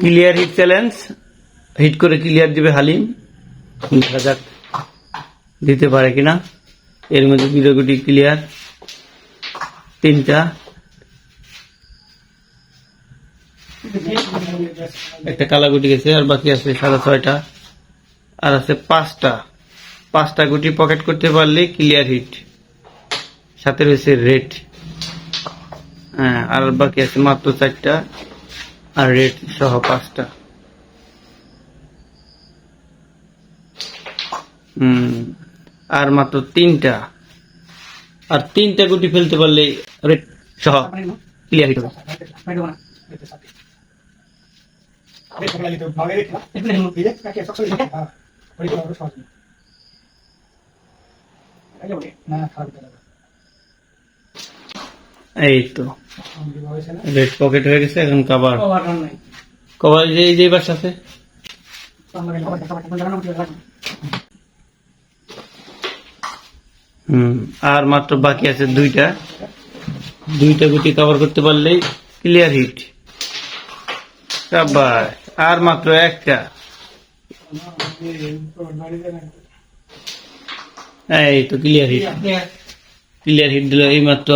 Clear hit challenge hit করে clear দিবে হালিম। দেখা যাক দিতে পারে কিনা। এর মধ্যে বিরগুটি ক্লিয়ার তিনটা। একটা কালা গুটি গেছে, আর বাকি আছে সাড়ে ছয়টা। আর আছে পাঁচটা। পাঁচটা গুটি পকেট করতে পারলে ক্লিয়ার হিট সাথে রয়েছে রেড হ্যাঁ আর বাকি আছে মাত্র চারটা। আর রেড সহ পাঁচটা। হুম, আর মাত্র তিনটা। আর তিনটা গুটি ফেলতে পারলে রেড সহ ক্লিয়ার হবে এই তো। রেড পকেট হয়ে গেছে এখন কাবার কবার যে এই যে বাস আছে। হুম আর মাত্র বাকি আছে দুইটা। দুইটা গুটি কভার করতে পারলেই ক্লিয়ার হিট আর মাত্র একটা। এই তো ক্লিয়ার হিট ক্লিয়ার হিট দিল এই মাত্র